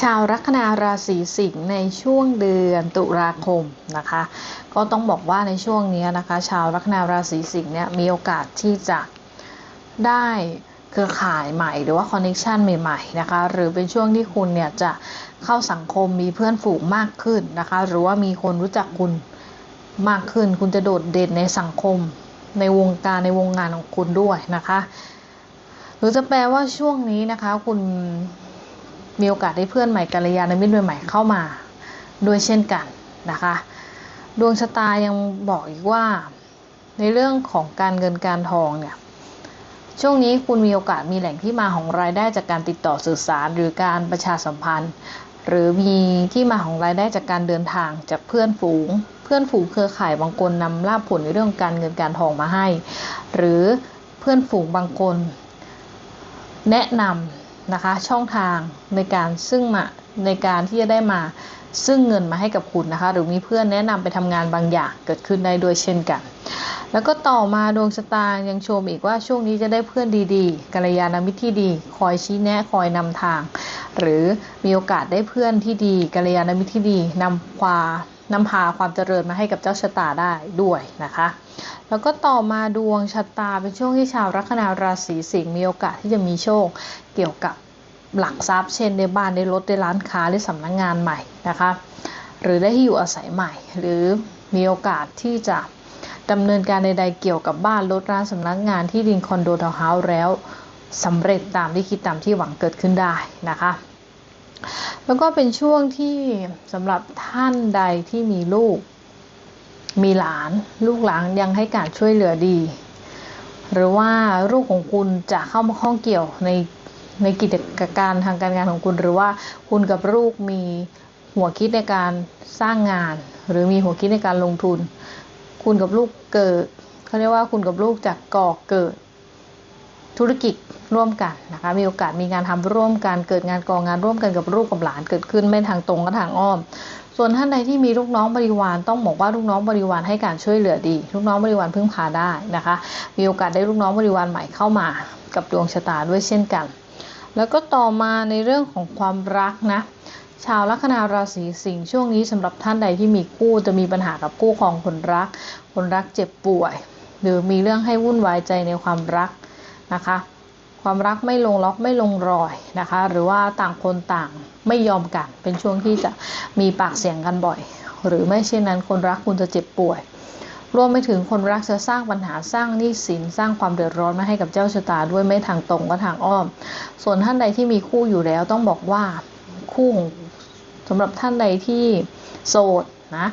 ชาวลัคนาราศีสิงห์ในช่วงเดือนตุลาคมนะคะ ก็ต้องบอกว่าในช่วงนี้นะคะ ชาวลัคนาราศีสิงห์เนี่ยมีโอกาสที่จะได้เครือข่ายใหม่ หรือว่าคอนเนคชันใหม่ๆนะคะหรือเป็นช่วงที่คุณเนี่ยจะเข้าสังคมมีเพื่อนฝูงมากขึ้นนะคะ หรือว่ามีคนรู้จักคุณมากขึ้น คุณจะโดดเด่นในสังคม ในวงการในวงงานของคุณด้วยนะคะ หรือจะแปลว่าช่วงนี้นะคะ คุณ มีโอกาสได้เพื่อนใหม่กัลยาณมิตรใหม่ๆเข้ามาด้วยเช่นกันนะคะ ดวงชะตายังบอกอีกว่า ในเรื่องของการเงินการทองเนี่ยช่วงนี้คุณมีโอกาสมีแหล่งที่มาของรายได้จากการติดต่อสื่อสาร หรือการประชาสัมพันธ์ หรือมีที่มาของรายได้จากการเดินทางจากเพื่อนฝูง เพื่อนฝูงเครือข่ายบางคนนำลาภผลในเรื่องการเงินการทองมาให้ หรือเพื่อนฝูงบางคน แนะนำ นะคะ ช่องทางในการซึ่งมาในการที่จะได้มาซึ่งเงินมาให้กับคุณนะคะ หรือมีเพื่อนแนะนำไปทำงานบางอย่างเกิดขึ้นได้ด้วยเช่นกัน แล้วก็ต่อมาดวงชะตายังชมอีกว่าช่วงนี้จะได้เพื่อนดีๆกัลยาณมิตรที่ดี คอยชี้แนะคอยนำทาง หรือมีโอกาสได้เพื่อนที่ดีกัลยาณมิตรที่ดีนำความนำพาความเจริญมาให้กับเจ้าชะตาได้ด้วยนะคะ แล้วก็ต่อมาดวงชะตาเป็นช่วงที่ชาวลัคนาราศีสิงห์มีโอกาสที่จะมีโชคเกี่ยวกับ หลักทรัพย์เช่นได้บ้านได้รถได้ร้านค้าได้สำนักงงานใหม่นะคะ หรือได้ที่อยู่อาศัยใหม่ หรือมีโอกาสที่จะดำเนินการใดๆเกี่ยวกับบ้านรถร้านสำนักงานที่ดินคอนโดทาวน์เฮาส์แล้วสำเร็จตามที่คิดตามที่หวังเกิดขึ้นได้นะคะ แล้วก็เป็นช่วงที่สำหรับท่านใดที่มีลูก มีหลาน ลูกหลานยังให้การช่วยเหลือดี หรือว่าลูกของคุณจะเข้ามาข้องเกี่ยวใน ในกิจการทางการงานของคุณ หรือว่าคุณกับลูกมีหัวคิดในการสร้างงาน หรือมีหัวคิดในการลงทุน คุณกับลูกเกิดเขาเรียกว่าคุณกับลูกจะก่อเกิดธุรกิจร่วมกันนะคะมีโอกาสมีงานทำร่วมกันเกิดงานกองงานร่วมกันกับลูกกับหลานเกิดขึ้นไม่ทางตรงก็ทางอ้อม ส่วนท่านใดที่มีลูกน้องบริวารต้องบอกว่าลูกน้องบริวารให้การช่วยเหลือดี ลูกน้องบริวารพึ่งพาได้นะคะ มีโอกาสได้ลูกน้องบริวารใหม่เข้ามากับดวงชะตาด้วยเช่นกัน แล้วก็ต่อมาในเรื่องของความรักนะ ชาวลัคนาราศีสิงห์ช่วงนี้สำหรับท่านใดที่มีคู่จะมีปัญหากับคู่ของคนรัก คนรักเจ็บป่วย หรือมีเรื่องให้วุ่นวายใจในความรักนะคะ ความรักไม่ลงล็อกไม่ลงรอยนะคะ หรือว่าต่างคนต่างไม่ยอมกัน เป็นช่วงที่จะมีปากเสียงกันบ่อย หรือไม่เช่นนั้นคนรักคุณจะเจ็บป่วย รวมไปถึงคนรักจะสร้างปัญหาสร้างหนี้สินสร้างความเดือดร้อนมาให้กับเจ้าชะตาด้วยไม่ทางตรงก็ทางอ้อม ส่วนท่านใดที่มีคู่อยู่แล้วต้องบอกว่าคู่สำหรับท่านใดที่โสดนะ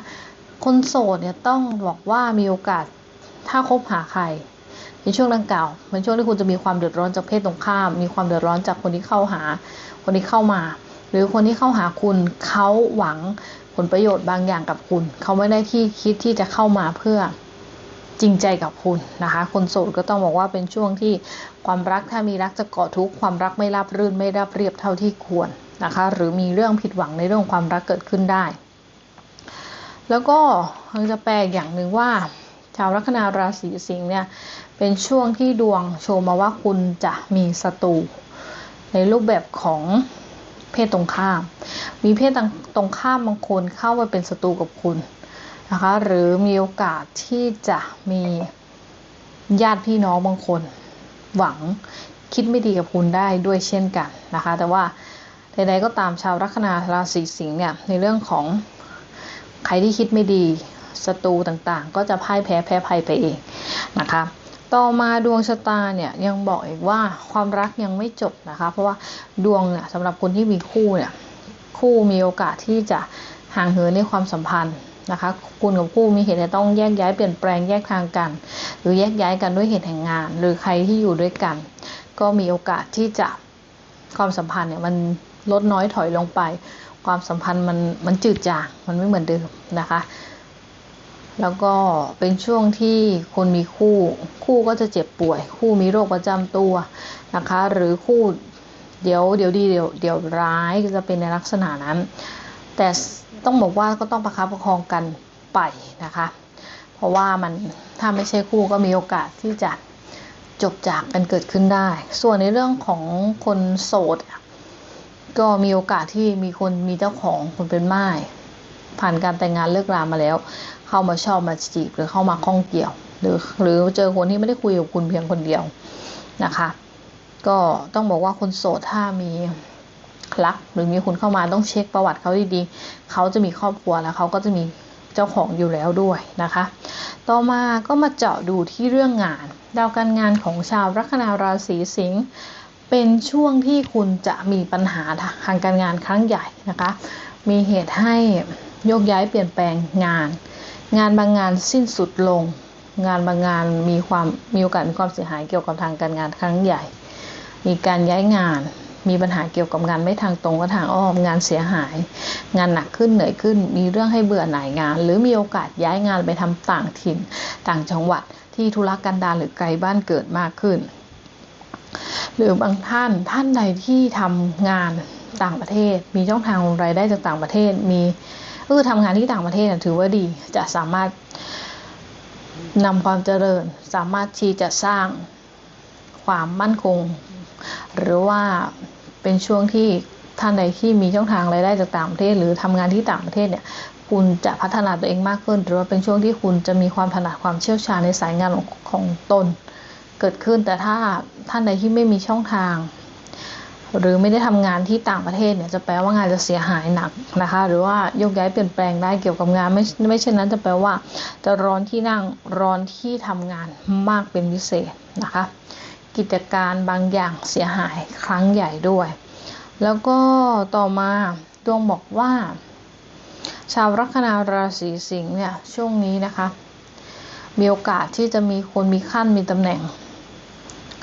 คนโสดเนี่ยต้องบอกว่ามีโอกาสถ้าคบหาใครในช่วงดังกล่าวเป็นช่วงที่คุณจะมีความเดือดร้อนจากเพศตรงข้าม มีความเดือดร้อนจากคนที่เข้าหา คนที่เข้ามา หรือคนที่เข้าหาคุณเขาหวังผลประโยชน์บางอย่างกับคุณ เขาไม่ได้ที่คิดที่จะเข้ามาเพื่อจริงใจกับคุณนะคะ คนโสดก็ต้องบอกว่าเป็นช่วงที่ความรักถ้ามีรักจะเกาะทุกความรักไม่ราบรื่นไม่ราบเรียบเท่าที่ควรนะคะ หรือมีเรื่องผิดหวังในเรื่องความรักเกิดขึ้นได้ แล้วก็เราจะแปลอย่างหนึ่งว่า ชาวลัคนาราศีสิงห์เนี่ยเป็นช่วงที่ดวงโชว์มาว่าคุณจะมีศัตรูในรูปแบบของ เพศตรงข้าม มีเพศตรงข้ามบางคนเข้ามาเป็นศัตรูกับคุณนะคะ หรือมีโอกาสที่จะมีญาติพี่น้องบางคน หวังคิดไม่ดีกับคุณได้ด้วยเช่นกันนะคะ แต่ว่าใดๆก็ตามชาวลัคนาราศีสิงห์เนี่ยในเรื่องของใครที่คิดไม่ดีศัตรูต่างๆ ก็จะพ่ายแพ้แพ้ภัยไปเองนะคะ ต่อมาดวงชะตาเนี่ยยังบอกอีกว่าความรักยังไม่จบนะคะ เพราะว่าดวงเนี่ยสำหรับคนที่มีคู่เนี่ยคู่มีโอกาสที่จะห่างเหินในความสัมพันธ์นะคะคุณกับคู่มีเหตุจะต้องแยกย้ายเปลี่ยนแปลงแยกทางกัน หรือแยกย้ายกันด้วยเหตุแห่งงาน หรือใครที่อยู่ด้วยกัน ก็มีโอกาสที่จะความสัมพันธ์เนี่ยมันลดน้อยถอยลงไป ความสัมพันธ์มันมันจืดจางมันไม่เหมือนเดิมนะคะ แล้วก็เป็นช่วงที่คนมีคู่ คู่ก็จะเจ็บป่วย คู่มีโรคประจำตัวนะคะ หรือคู่เดี๋ยวเดี๋ยวดีเดี๋ยวเดี๋ยวร้ายจะเป็นในลักษณะนั้น แต่ต้องบอกว่าก็ต้องประคับประคองกันไปนะคะ เพราะว่ามันถ้าไม่ใช่คู่ก็มีโอกาสที่จะจบจากกันเกิดขึ้นได้ ส่วนในเรื่องของคนโสด ก็มีโอกาสที่มีคนมีเจ้าของคนเป็นม่ายผ่านการแต่งงานเลิกรามาแล้ว เข้ามาชอบมาจีบหรือเข้ามาข้องเกี่ยว หรือหรือเจอคนที่ไม่ได้คุยกับคุณเพียงคนเดียวนะคะ ก็ต้องบอกว่าคนโสดถ้ามีรักหรือมีคนเข้ามาต้องเช็คประวัติเขาดีๆ เขาจะมีครอบครัวแล้วเขาก็จะมีเจ้าของอยู่แล้วด้วยนะคะ ต่อมาก็มาเจาะดูที่เรื่องงาน ดาวการงานของชาวลัคนาราศีสิงห์เป็นช่วงที่คุณจะมีปัญหาทางการงานครั้งใหญ่นะคะ มีเหตุให้โยกย้ายเปลี่ยนแปลงงาน งานบางงานสิ้นสุดลง งานบางงานมีความมีโอกาสมีความเสียหายเกี่ยวกับทางการงานครั้งใหญ่ มีการย้ายงาน มีปัญหาเกี่ยวกับงานไม่ทางตรงก็ทางอ้อมงานเสียหาย งานหนักขึ้นเหนื่อยขึ้น มีเรื่องให้เบื่อหน่ายงาน หรือมีโอกาสย้ายงานไปทำต่างถิ่น ต่างจังหวัดที่ธุรกันดารหรือไกลบ้านเกิดมากขึ้น หรือบางท่านท่านใดที่ทำงานต่างประเทศ มีช่องทางรายได้จากต่างประเทศมี ก็คือทำงานที่ต่างประเทศถือว่าดี จะสามารถนำความเจริญ สามารถที่จะสร้างความมั่นคง หรือว่าเป็นช่วงที่ท่านใดที่มีช่องทางรายได้จากต่างประเทศ หรือทำงานที่ต่างประเทศเนี่ยคุณจะพัฒนาตัวเองมากขึ้น หรือว่าเป็นช่วงที่คุณจะมีความถนัดความเชี่ยวชาญในสายงานของของตน เกิดขึ้นแต่ถ้าท่านใดที่ไม่มีช่องทาง หรือไม่ได้ทำงานที่ต่างประเทศเนี่ยจะแปลว่างานจะเสียหายหนักนะคะ หรือว่ายกย้ายเปลี่ยนแปลงได้เกี่ยวกับงานไม่ไม่เช่นนั้นจะแปลว่า จะร้อนที่นั่งร้อนที่ทำงานมากเป็นพิเศษนะคะ กิจการบางอย่างเสียหายครั้งใหญ่ด้วย แล้วก็ต่อมาดวงบอกว่า ชาวลัคนาราศีสิงห์เนี่ยช่วงนี้นะคะมีโอกาสที่จะมีคนมีขั้นมีตำแหน่ง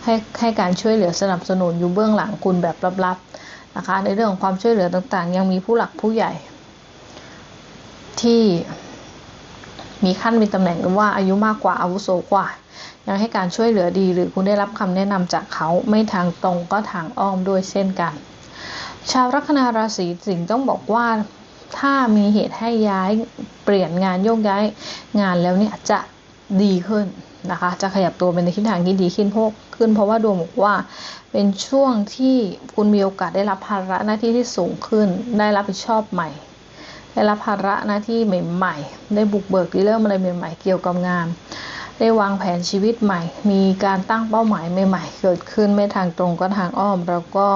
ให้ให้การช่วยเหลือสนับสนุนอยู่เบื้องหลังคุณแบบลับๆนะคะ ในเรื่องของความช่วยเหลือต่างๆ ยังมีผู้หลักผู้ใหญ่ ที่มีขั้นมีตำแหน่งหรือว่าอายุมากกว่าอาวุโสกว่า ยังให้การช่วยเหลือดีหรือคุณได้รับคำแนะนำจากเขาไม่ทางตรงก็ทางอ้อมด้วยเช่นกัน ชาวลัคนาราศีสิงห์ต้องบอกว่าถ้ามีเหตุให้ย้ายเปลี่ยนงานโยกย้ายงานแล้วเนี่ยจะดีขึ้น นะคะ จะขยับตัวเป็นในทิศทางที่ดีขึ้นพราะขึ้น เพราะว่าดวงบอกว่าเป็นช่วงที่คุณมีโอกาสได้รับภาระหน้าที่ที่สูงขึ้น ได้รับผิดชอบใหม่ ได้รับภาระหน้าที่ใหม่ ๆ ได้บุกเบิกเริ่มอะไรใหม่ ๆ เกี่ยวกับงานได้วางแผนชีวิตใหม่ มีการตั้งเป้าหมายใหม่ๆ เกิดขึ้นไม่ทางตรงก็ทางอ้อม แล้วก็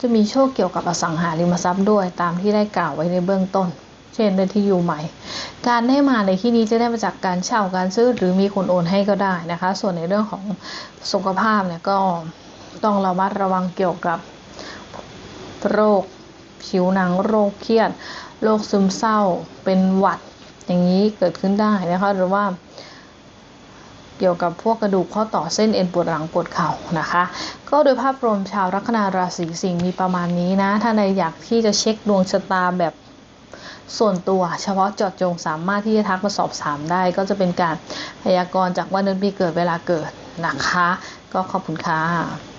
จะมีโชคเกี่ยวกับอสังหาริมทรัพย์ด้วยตามที่ได้กล่าวไว้ในเบื้องต้น เช่นได้ที่อยู่ใหม่ การได้มาในที่นี้จะได้มาจากการเช่าการซื้อหรือมีคนโอนให้ก็ได้นะคะ ส่วนในเรื่องของสุขภาพเนี่ยก็ต้องระมัดระวังเกี่ยวกับโรค ผิวหนังโรคเครียด โรคซึมเศร้าเป็นหวัดอย่างนี้เกิดขึ้นได้นะคะหรือว่าเกี่ยวกับพวกกระดูกข้อต่อเส้นเอ็นปวดหลังปวดเข่านะคะ ก็โดยภาพรวมชาวลัคนาราศีสิงห์มีประมาณนี้นะ ถ้าในอยากที่จะเช็คดวงชะตาแบบ ส่วนตัวเฉพาะเจาะจงสามารถที่จะทักมาสอบถามได้ ก็จะเป็นการพยากรณ์จากวันเดือนปีเกิดเวลาเกิดนะคะ ก็ขอบคุณค่ะ